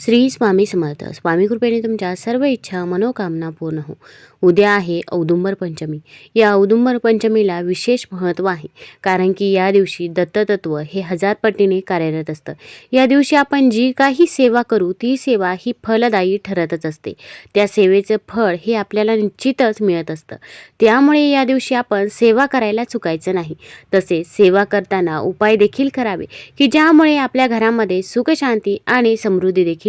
श्री स्वामी समर्थ. स्वामी कृपेने तुमच्या सर्व इच्छा मनोकामना पूर्ण हो. उद्या आहे औदुंबर पंचमी. या औदुंबर पंचमीला विशेष महत्त्व आहे कारण की या दिवशी दत्ततत्व हे हजार पटीने कार्यरत असतं. या दिवशी आपण जी काही सेवा करू ती सेवा ही फलदायी ठरतच असते. त्या सेवेचं फळ हे आपल्याला निश्चितच मिळत असतं. त्यामुळे या दिवशी आपण सेवा करायला चुकायचं नाही. तसेच सेवा करताना उपाय देखील करावे की ज्यामुळे आपल्या घरामध्ये सुखशांती आणि समृद्धी देखील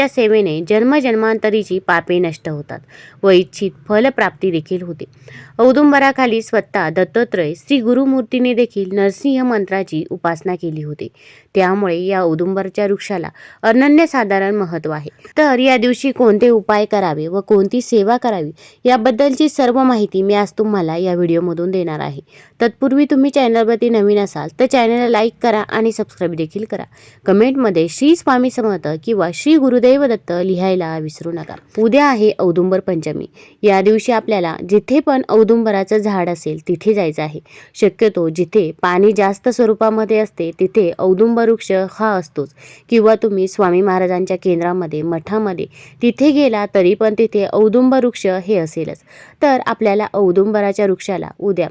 सेवेने जन्मजन्मांतरीची पापे नष्ट होतात व इच्छित फलप्राप्ती देखील होते. औदुंबराखाली स्वतः दत्तात्रय श्री गुरुमूर्तीने देखील नरसिंह मंत्राची उपासना केली होती. त्यामुळे या औदुंबरच्या वृक्षाला अनन्यसाधारण महत्त्व आहे. तर या दिवशी कोणते उपाय करावे व कोणती सेवा करावी याबद्दलची सर्व माहिती मी आज तुम्हाला या व्हिडिओमधून देणार आहे. तत्पूर्वी तुम्ही चॅनलवरती नवीन असाल तर चॅनलला लाईक करा आणि सबस्क्राईब देखील करा. कमेंटमध्ये श्री स्वामी समर्थ किंवा श्री गुरुदेव सुदैवदत्त लिहायला विसरू नका. उद्या आहे औदुंबर पंचमी. या दिवशी आपल्याला जिथे पण औदुंबराचं झाड असेल तिथे जायचं आहे. शक्यतो जिथे पाणी जास्त स्वरूपामध्ये असते तिथे औदुंबर वृक्ष हा असतोच. किंवा तुम्ही स्वामी महाराजांच्या केंद्रामध्ये मठामध्ये तिथे गेला तरी पण तिथे औदुंबर वृक्ष हे असेलच. तर आपल्याला औदुंबराच्या वृक्षाला उद्या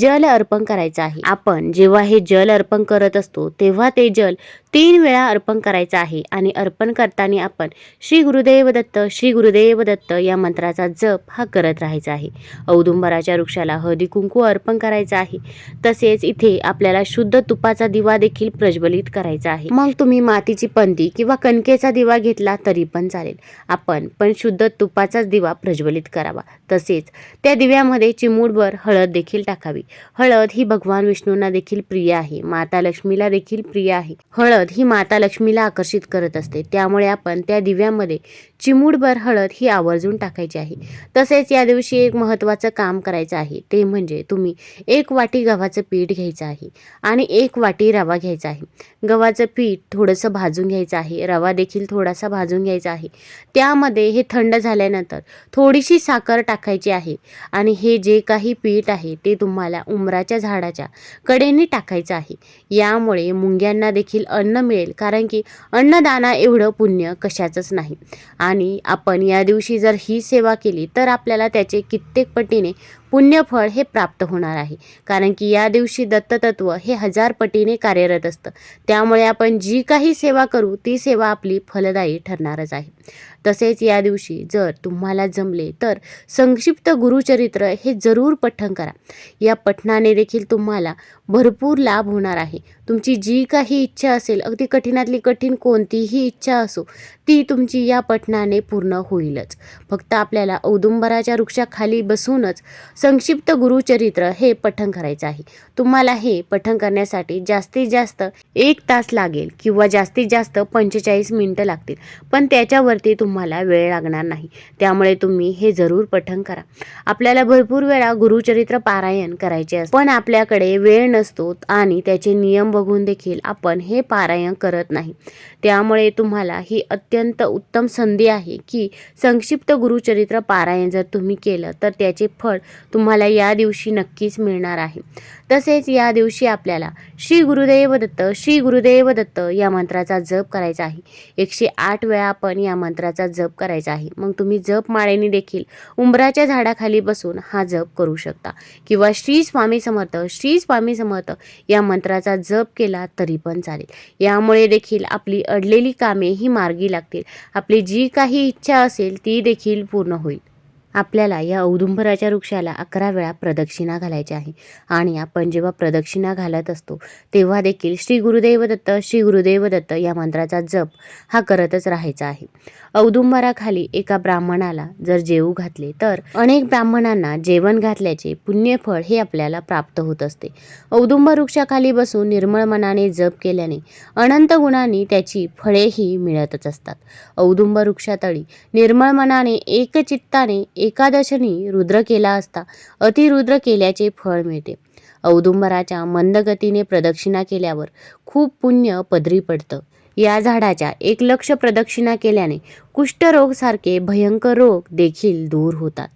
जल अर्पण करायचं आहे. आपण जेव्हा हे जल अर्पण करत असतो तेव्हा ते जल तीन वेळा अर्पण करायचं आहे आणि अर्पण करताना आपण श्री गुरुदेव दत्त श्री गुरुदेव दत्त या मंत्राचा जप हा करत राहायचा आहे. औदुंबराच्या वृक्षाला हळदी कुंकू अर्पण करायचं आहे. तसेच इथे आपल्याला शुद्ध तुपाचा दिवा देखील प्रज्वलित करायचा आहे. मग तुम्ही मातीची पंदी किंवा कणकेचा दिवा घेतला तरी पण चालेल. आपण पण शुद्ध तुपाचाच दिवा प्रज्वलित करावा. तसेच त्या दिव्यामध्ये चिमूटभर हळद देखील टाकावी. हळद ही भगवान विष्णूंना देखील प्रिय आहे. माता लक्ष्मीला देखील प्रिय आहे. हळद ही माता लक्ष्मीला आकर्षित करत असते. त्यामुळे आपण त्या दिव्यामध्ये चिमूटभर हळद ही आवर्जून टाकायची आहे. तसेच या दिवशी एक महत्त्वाचं काम करायचं आहे. ते म्हणजे तुम्ही एक वाटी गव्हाचं पीठ घ्यायचं आहे आणि एक वाटी रवा घ्यायचा आहे. गव्हाचं पीठ थोडंसं भाजून घ्यायचं आहे. रवा देखील थोडासा भाजून घ्यायचा आहे. त्यामध्ये हे थंड झाल्यानंतर थोडीशी साखर टाकायची आहे. आणि हे जे काही पीठ आहे ते तुम्हाला उमराच्या झाडाच्या कडेने टाकायचं आहे. यामुळे मुंग्यांना देखील अन्न मिळेल कारण की अन्नदाना एवढं पुण्य कशाचंच नाही. आणि आपण या दिवशी जर ही सेवा केली तर आपल्याला त्याचे कित्येक पटीने पुण्यफळ हे प्राप्त होणार आहे. कारण की या दिवशी दत्ततत्व हे हजार पटीने कार्यरत असतं. त्यामुळे आपण जी काही सेवा करू ती सेवा आपली फलदायी ठरणारच आहे. तसेच या दिवशी जर तुम्हाला जमले तर संक्षिप्त गुरुचरित्र हे जरूर पठण करा. या पठणाने देखील तुम्हाला भरपूर लाभ होणार आहे. तुमची जी काही इच्छा असेल अगदी कठीणातली कठीण कोणतीही इच्छा असो ती तुमची या पठणाने पूर्ण होईलच. फक्त आपल्याला औदुंबराच्या वृक्षाखाली बसूनच संक्षिप्त गुरुचरित्र हे पठण करायचं आहे. तुम्हाला हे पठण करण्यासाठी जास्तीत जास्त एक तास लागेल किंवा जास्तीत जास्त पंचेचाळीस मिनटं लागतील. पण त्याच्यावरती तुम्हाला वेळ लागणार नाही. त्यामुळे तुम्ही हे जरूर पठण करा. आपल्याला भरपूर वेळा गुरुचरित्र पारायण करायचे असते. पण आपल्याकडे वेळ नसतो आणि त्याचे नियम बघून देखील आपण हे पारायण करत नाही. त्यामुळे तुम्हाला ही अत्यंत उत्तम संधी आहे की संक्षिप्त गुरुचरित्र पारायण जर तुम्ही केलं तर त्याचे फळ तुम्हाला या दिवशी नक्कीच मिळणार आहे. तसेच या दिवशी आपल्याला श्री गुरुदेव दत्त श्री गुरुदेव दत्त या मंत्राचा जप करायचा आहे. एकशे आठ वेळा आपण या मंत्राचा जप करायचा आहे. मग तुम्ही जप माळेने देखील उंबराच्या झाडाखाली बसून हा जप करू शकता. किंवा श्री स्वामी समर्थ श्री स्वामी समर्थ या मंत्राचा जप केला तरी पण चालेल. यामुळे देखील आपली अडलेली कामे ही मार्गी लागतील. आपली जी काही इच्छा असेल ती देखील पूर्ण होईल. आपल्याला या औदुंबराच्या वृक्षाला अकरा वेळा प्रदक्षिणा घालायची आहे. आणि आपण जेव्हा प्रदक्षिणा घालत असतो तेव्हा देखील श्री गुरुदेव दत्त श्री गुरुदेव दत्त या मंत्राचा जप हा करतच राहायचा आहे. औदुंबराखाली एका ब्राह्मणाला जर जेवू घातले तर अनेक ब्राह्मणांना जेवण घातल्याचे पुण्यफळ हे आपल्याला प्राप्त होत असते. औदुंबर वृक्षाखाली बसून निर्मळ मनाने जप केल्याने अनंत गुणांनी त्याची फळेही मिळतच असतात. औदुंबर वृक्षातळी निर्मळ मनाने एकचित्ताने एकादशनी रुद्र केला असता अतिरुद्र केल्याचे फळ मिळते. औदुंबराच्या मंदगतीने प्रदक्षिणा केल्यावर खूप पुण्य पदरी पडतं. या झाडाच्या एक लक्ष प्रदक्षिणा केल्याने कुष्ठरोगसारखे भयंकर रोग देखील दूर होतात.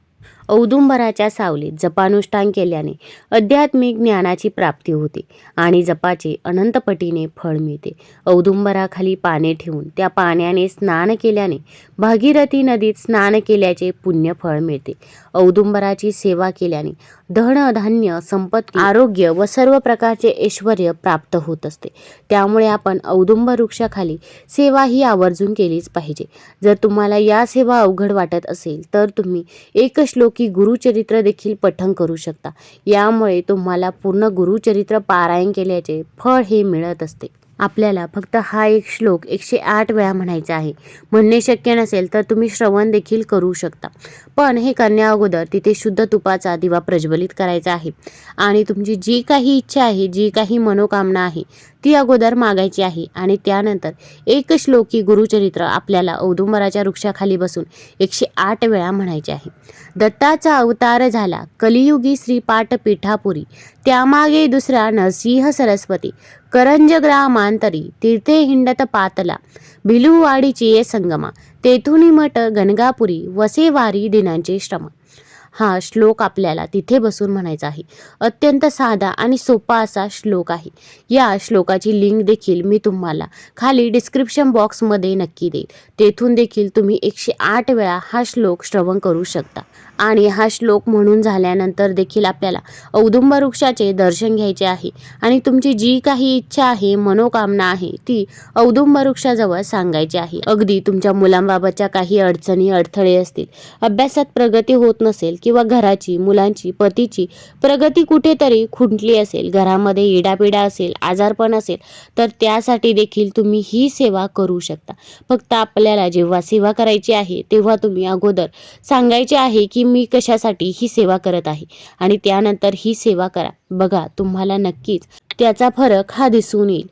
औदुंबराच्या सावलीत जपानुष्ठान केल्याने आध्यात्मिक ज्ञानाची प्राप्ती होते आणि जपाचे अनंतपटीने फळ मिळते. औदुंबराखाली पाने ठेवून त्या पाण्याने स्नान केल्याने भागीरथी नदीत स्नान केल्याचे पुण्य फळ मिळते. औदुंबराची सेवा केल्याने धन धान्य संपत्ती आरोग्य व सर्व प्रकारचे ऐश्वर प्राप्त होत असते. त्यामुळे आपण औदुंबर वृक्षाखाली सेवा ही आवर्जून केलीच पाहिजे. जर तुम्हाला या सेवा अवघड वाटत असेल तर तुम्ही एक श्लोकी की गुरुचरित्र देखील पठन करू शकता. यामुळे तुम्हाला पूर्ण गुरुचरित्र पारायण केल्याचे फळ हे मिळत असते. आपल्याला फक्त हा एक श्लोक एकशे आठ वेळा म्हणायचा आहे. म्हणणे शक्य नसेल तर तुम्ही श्रवण देखील करू शकता. पण हे करण्या अगोदर तिथे शुद्ध तुपाचा दिवा प्रज्वलित करायचा आहे. आणि तुमची जी काही इच्छा आहे जी काही मनोकामना आहे ती अगोदर मागायची आहे. आणि त्यानंतर एक श्लोकी गुरुचरित्र आपल्याला औदुंबराच्या वृक्षाखाली बसून एकशे आठ वेळा म्हणायचे आहे. दत्ताचा अवतार झाला. कलियुगी श्रीपाठ पीठापुरी त्यामागे दुसरा नरसिंह सरस्वती. करंज ग्रामांतरी तीर्थे हिंडत पातला. भिलूवाडीची संगमा. तेथुनी मठ गणगापुरी. वसेवारी दिनांचे श्रम. हा श्लोक आपल्याला तिथे बसून म्हणायचा आहे. अत्यंत साधा आणि सोपा असा श्लोक आहे. या श्लोकाची लिंक देखील मी तुम्हाला खाली डिस्क्रिप्शन बॉक्समध्ये नक्की देईल तेथून देखील तुम्ही एकशे आठ वेळा हा श्लोक श्रवण करू शकता. आणि हा श्लोक म्हणून झाल्यानंतर देखील आपल्याला औदुंब वृक्षाचे दर्शन घ्यायचे आहे. आणि तुमची जी काही इच्छा आहे मनोकामना आहे ती औदुंब वृक्षाजवळ सांगायची आहे. अगदी तुमच्या मुलांबाबतच्या काही अडचणी अडथळे असतील अभ्यासात प्रगती होत नसेल किंवा घराची मुलांची पतीची प्रगती कुठेतरी खुंटली असेल घरामध्ये इडापिडा असेल आजारपण असेल तर त्यासाठी देखील तुम्ही ही सेवा करू शकता. फक्त आपल्याला जेव्हा सेवा करायची आहे तेव्हा तुम्ही अगोदर सांगायचे आहे की मी कशासाठी ही सेवा करत आहे आणि त्यानंतर ही सेवा करा. बघा तुम्हाला नक्कीच त्याचा फरक हा दिसून येईल.